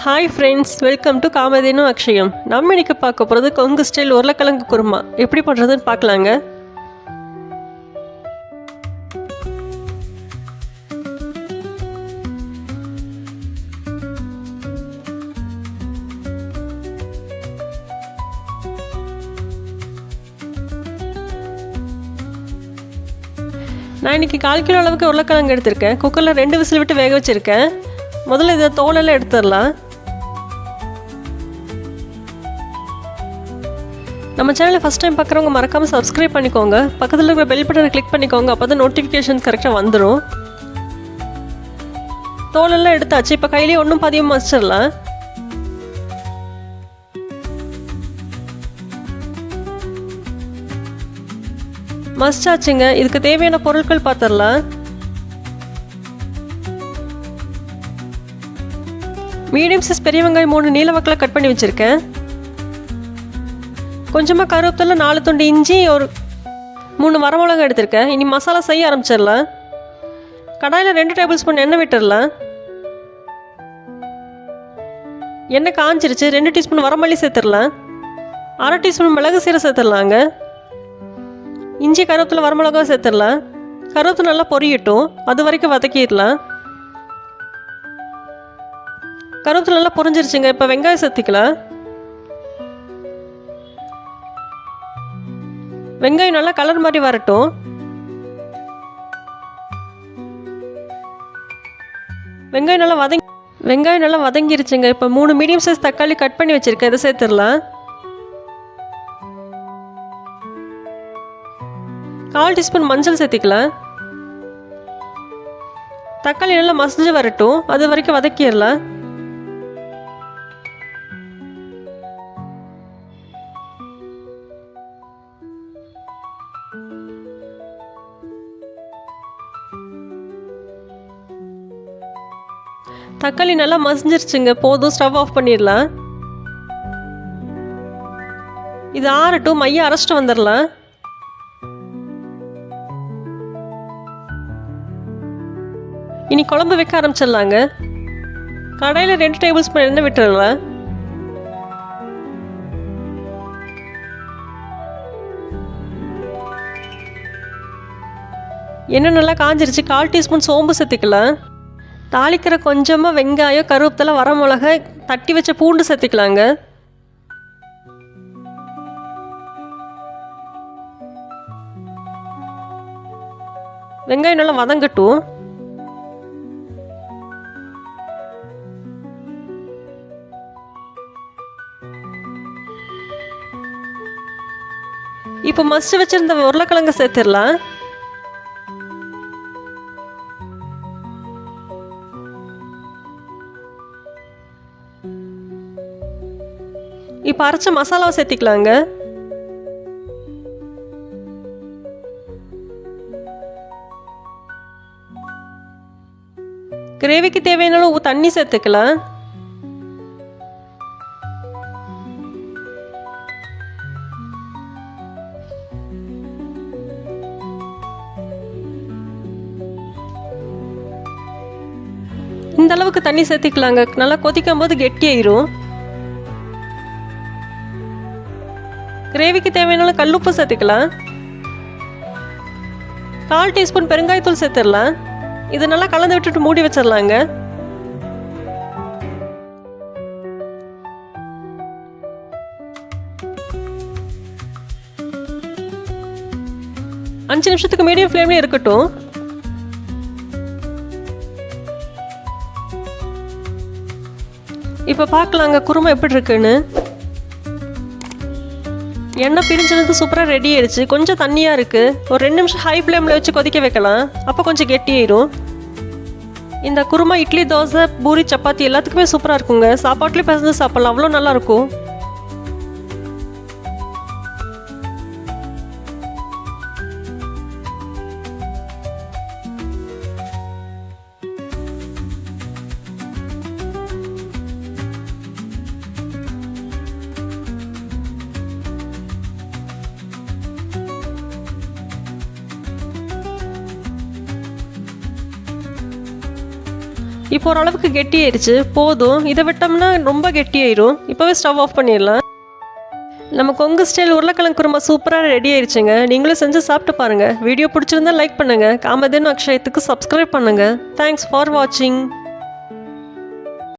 Hi friends welcome to Kamadhenu Akshayam நம்ம இன்னைக்கு பார்க்க போகிறது கொங்கு ஸ்டைல் உருளைக்கிழங்கு குருமா. எப்படி பண்ணுறதுன்னு பார்க்கலாங்க. நான் இன்னைக்கு கால் கிலோ அளவுக்கு உருளைக்கிழங்கு எடுத்திருக்கேன். குக்கரில் ரெண்டு விசில் விட்டு வேக வச்சுருக்கேன். முதல்ல இதை தோலெல்லாம் எடுத்துடலாம். நம்ம சேனலை ஃபஸ்ட் டைம் பார்க்குறவங்க மறக்காமல் சப்ஸ்கிரைப் பண்ணிக்கோங்க. பக்கத்தில் இருக்கிற பெல் பட்டனை கிளிக் பண்ணிக்கோங்க அப்போ தான் நோட்டிஃபிகேஷன் கரெக்டாக வந்துடும் தோலெல்லாம் எடுத்தாச்சு இப்போ கையிலேயே ஒன்றும் பதியம் வச்சிடலாம். மஸ்டாச்சுங்க இதுக்கு தேவையான பொருட்கள் பார்த்துடலாம் மீடியம் சைஸ் பெரிய வெங்காயம் மூணு நீல வாக்கில் கட் பண்ணி வச்சுருக்கேன். கொஞ்சமாக கருவேப்பிலை நாலு துண்டு இஞ்சி ஒரு மூணு வரமிளகா எடுத்திருக்கேன். இனி மசாலா செய்ய ஆரம்பிச்சிடலாம். கடாயில் ரெண்டு டேபிள் ஸ்பூன் எண்ணெய் விட்டுடலாம். எண்ணெய் காஞ்சிருச்சு. ரெண்டு டீஸ்பூன் வரமல்லி சேர்த்துடலாம். அரை டீஸ்பூன் மிளகு சீரை சேர்த்துடலாங்க. இஞ்சி கருவேப்பிலை வரமிளகா சேர்த்துடலாம். கருவேப்பிலை நல்லா பொரியட்டும். அது வரைக்கும் வதக்கிடலாம். கருவேப்பிலை நல்லா புரிஞ்சிருச்சுங்க. இப்போ வெங்காயம் சேர்த்திக்கலாம். வெங்காயம் நல்லா கலர் மாதிரி வரட்டும். வெங்காயம் நல்லா வதங்கி வெங்காயம் நல்லா வதங்கிருச்சுங்க. இப்போ மூணு மீடியம் சைஸ் தக்காளி கட் பண்ணி வச்சுருக்கேன். இதை சேர்த்துடலாம். கால் டீஸ்பூன் மஞ்சள் சேர்த்திக்கலாம். தக்காளி நல்லா மசிஞ்சு வரட்டும். அது வரைக்கும் வதக்கிடலாம். தக்காளி நல்லா மசிஞ்சிருச்சுங்க. போதும் ஸ்டவ் ஆஃப் பண்ணிடலாம். இது ஆறட்டும் மைய அரைச்சிட்டு வந்துடலாம். இனி குழம்பு வைக்க ஆரம்பிச்சிடலாங்க. கடையில் ரெண்டு டேபிள் ஸ்பூன் எண்ணெய் விட்டுடலாம் எண்ணெய் நல்லா காஞ்சிருச்சு. கால் டீஸ்பூன் சோம்பு சேர்த்துக்கலாம். தாளிக்கிற கொஞ்சமாக வெங்காயம் கருவேப்பிலை வரமிளகாய் தட்டி வச்ச பூண்டு சேர்த்துக்கலாங்க. வெங்காயம் நல்லா வதங்கட்டும். இப்போ மஸ்ட் வச்சிருந்த உருளைக்கிழங்கு சேர்த்துடலாம். இப்போ அரைச்ச மசாலாவை சேர்த்திக்கலாங்க. கிரேவிக்கு தேவையான அளவு தண்ணி சேர்த்துக்கலாம். இந்த அளவுக்கு தண்ணி சேர்த்திக்கலாங்க. நல்லா கொதிக்கும் போது கெட்டியாயிரும். கிரேவிக்கு தேவையான கல்லுப்பு சேர்த்துக்கலாம். கால் டீஸ்பூன் பெருங்காயத்தூள் சேர்த்துடலாம். இது நல்லா கலந்து விட்டுட்டு மூடி வச்சிடலாங்க. அஞ்சு நிமிஷத்துக்கு மீடியம் ஃப்ளேம்லேயே இருக்கட்டும். இப்போ பார்க்கலாங்க குருமா எப்படி இருக்குன்னு. எண்ணெய் பிரிஞ்சது சூப்பராக ரெடி ஆயிடுச்சு. கொஞ்சம் தண்ணியாக இருக்குது ஒரு ரெண்டு நிமிஷம் ஹை ஃப்ளேமில் வச்சு கொதிக்க வைக்கலாம். அப்போ கொஞ்சம் கெட்டியாயிரும் இந்த குருமா இட்லி தோசை பூரி சப்பாத்தி எல்லாத்துக்குமே சூப்பராக இருக்குங்க. சாப்பாட்லேயும் பிசைஞ்சு சாப்பிட்லாம். அவ்வளோ நல்லாயிருக்கும் இப்போ ஓரளவுக்கு கெட்டியாயிருச்சு. போதும். இதை விட்டோம்னா ரொம்ப கெட்டியாயிரும். இப்போவே ஸ்டவ் ஆஃப் பண்ணிடலாம். நம்ம கொங்கு ஸ்டைல் உருளைக்கிழங்கு குருமா சூப்பராக ரெடி ஆயிடுச்சுங்க நீங்களும் செஞ்சு சாப்பிட்டு பாருங்கள் வீடியோ பிடிச்சிருந்தா லைக் பண்ணுங்கள் காமதேனு அக்ஷயத்துக்கு சப்ஸ்கிரைப் பண்ணுங்கள் தேங்க்ஸ் ஃபார் வாட்சிங்